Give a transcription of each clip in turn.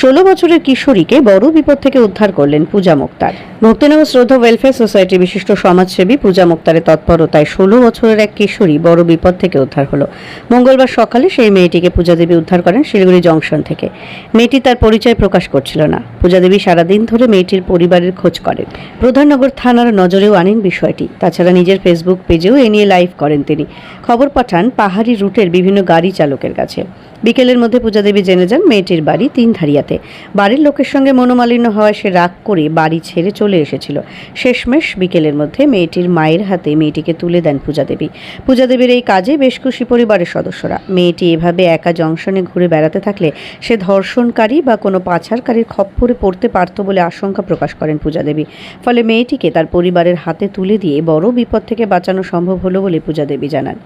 ষোলো বছরের কিশোরীকে বড় বিপদ থেকে উদ্ধার করলেন পূজা মুক্তার। ভক্তিনগর শ্রদ্ধা ওয়েলফেয়ার সোসাইটি বিশিষ্ট সমাজসেবী পূজা মুক্তারের তৎপরতায় ষোলো বছরের এক কিশোরী বড় বিপদ থেকে উদ্ধার হলো। মঙ্গলবার সকালে সেই মেয়েটিকে পূজা দেবী উদ্ধার করেন শিলিগুড়ি জংশন থেকে। মেয়েটি তার পরিচয় প্রকাশ করছিল না। পূজা দেবী সারাদিন ধরে মেয়েটির পরিবারের খোঁজ করেন। প্রধাননগর থানার নজরেও আনেন বিষয়টি। তাছাড়া নিজের ফেসবুক পেজেও এ নিয়ে লাইভ করেন তিনি। খবর পাঠান পাহাড়ি রুটের বিভিন্ন গাড়ি চালকের কাছে। বিকেলের মধ্যে পূজা দেবী জেনে যান মেয়েটির বাড়ি তিনধারিয়াতে। বাড়ির লোকের সঙ্গে মনোমালিন্য হওয়ায় সে রাগ করে বাড়ি ছেড়ে চলে এসেছিল। শেষমেশ বিকেলের মধ্যে মেয়েটির মায়ের হাতে মেয়েটিকে তুলে দেন পূজা দেবী। পূজা দেবীর এই কাজে বেশ খুশি পরিবারের সদস্যরা। মেয়েটি এভাবে একা জংশনে ঘুরে বেড়াতে থাকলে সে ধর্ষণকারী বা কোনো পাচারকারীর খপ্পরে পড়তে পারত বলে আশঙ্কা প্রকাশ করেন পূজা দেবী। ফলে মেয়েটিকে তার পরিবারের হাতে তুলে দিয়ে বড় বিপদ থেকে বাঁচানো সম্ভব হলো বলে পূজা দেবী জানান।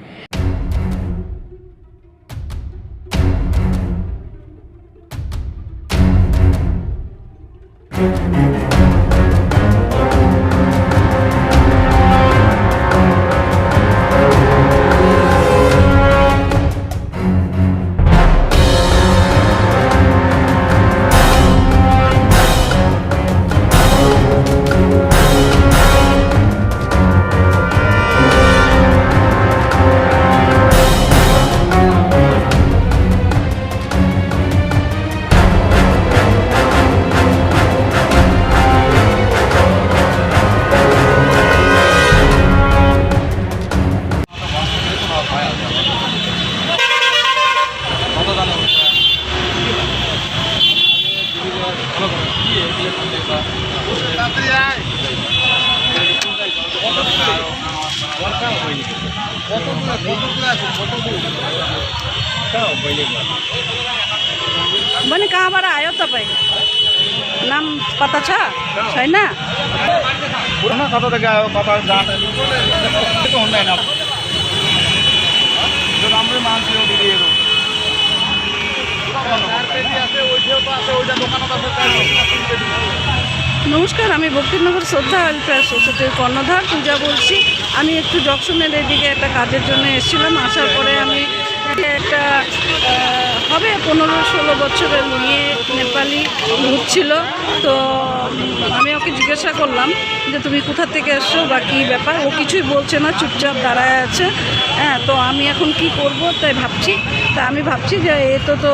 बने कहाँबाट आयो तपाईँ नाम पत्ता छ छैन पुरानो कता त गयो कता जाँदा त्यो हुँदैन त्यो राम्रै मान्छे हो दिदीहरू নমস্কার আমি ভক্তিনগর শ্রদ্ধা ওয়েলফেয়ার সোসাইটির কর্ণধার পূজা বলছি আমি একটু জংশনের এদিকে একটা কাজের জন্য এসেছিলাম। আসার পরে আমি একটা হবে পনেরো ষোলো বছরের মেয়ে নেপালি ঘুরছিল তো আমি ওকে জিজ্ঞাসা করলাম যে তুমি কোথা থেকে এসছো বা কী ব্যাপার? ও কিছুই বলছে না, চুপচাপ দাঁড়ায় আছে। হ্যাঁ তো আমি এখন কি করব? তাই ভাবছি। তা আমি ভাবছি যে এ তো তো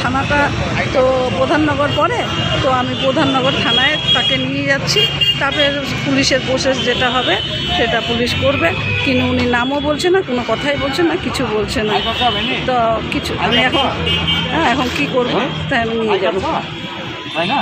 থানাটা তো প্রধাননগর পড়ে তো আমি প্রধাননগর থানায় তাকে নিয়ে যাচ্ছি। তারপরে পুলিশের প্রসেস যেটা হবে, সেটা পুলিশ করবে। কিন্তু উনি নামও বলছে না, কোনো কথাই বলছে না, কিছু বলছে না। তো কিছু আমি এখন হ্যাঁ এখন কী করব? তাই আমি নিয়ে যাব। তাই না?